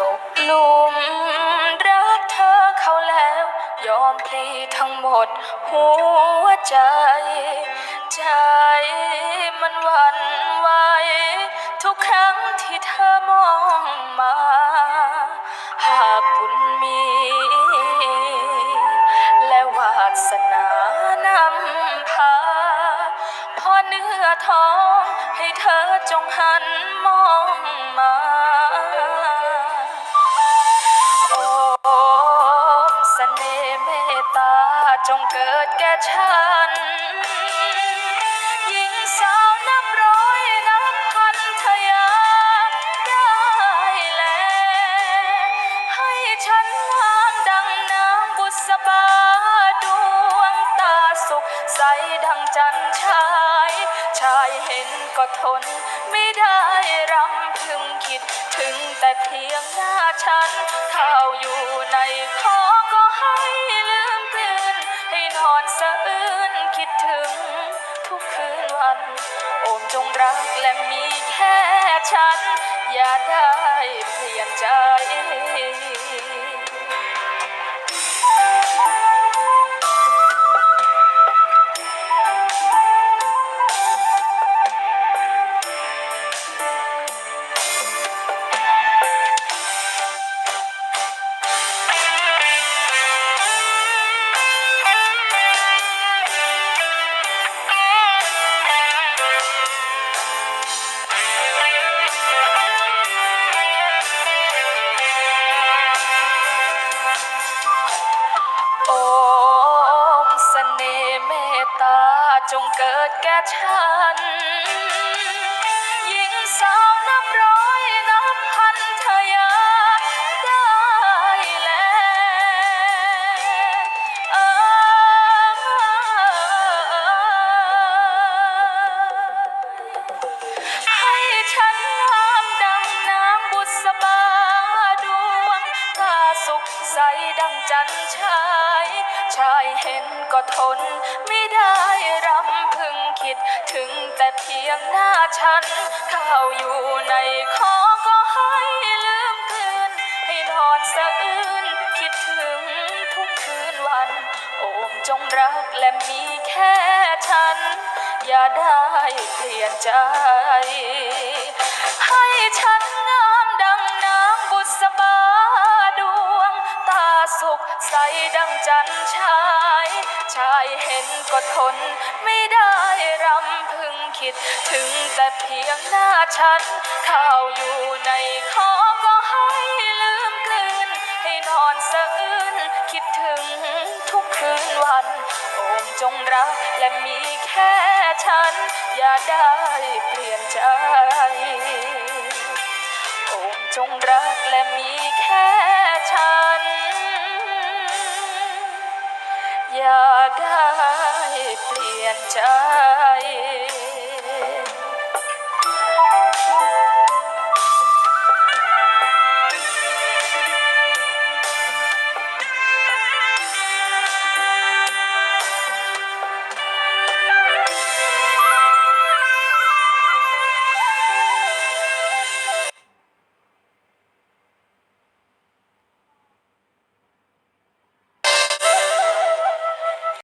ตกหลุมรักเธอเขาแล้ว ยอมพลีทั้งหมด หัวใจ ใจมันวันไหวทุกครั้งที่เธอมองมา หากบุญมี และวาสนานำพาพอเนื้อท้องให้เธอจงหันมองมา จงเกิดแก่ฉัน หญิงสาวนับร้อยนับพันเธออยากได้แล ให้ฉันงามดังน้ำบุษบาดวงตาสุขใสดังจันชาย ชายเห็นก็ทนไม่ได้รำพึงคิดถึงแต่เพียงหน้าฉันข้าวอยู่ในคอ จงรักและมีแค่ฉัน อย่าได้เปลี่ยนใจ งเกิดแก่ฉัน ก็ทน ไม่ได้รำพึงคิดถึงแต่เพียงหน้าฉัน ข้าวอยู่ในคอก็ให้ลืมกลืน ให้นอนสะอื้นคิดถึงทุกคืนวัน โอมจงรักและมีแค่ฉัน อย่าได้เปลี่ยนใจ ชายเห็นก็ทน ไม่ได้รำพึงคิด ถึงแต่เพียงหน้าฉันข้าวอยู่ในคอก็ให้ลืมกลืน ให้นอนสะอื้นคิดถึงทุกคืนวัน โอมจงรักและมีแค่ฉัน อย่าได้เปลี่ยนใจ โอมจงรัก อย่าได้เปลี่ยนใจ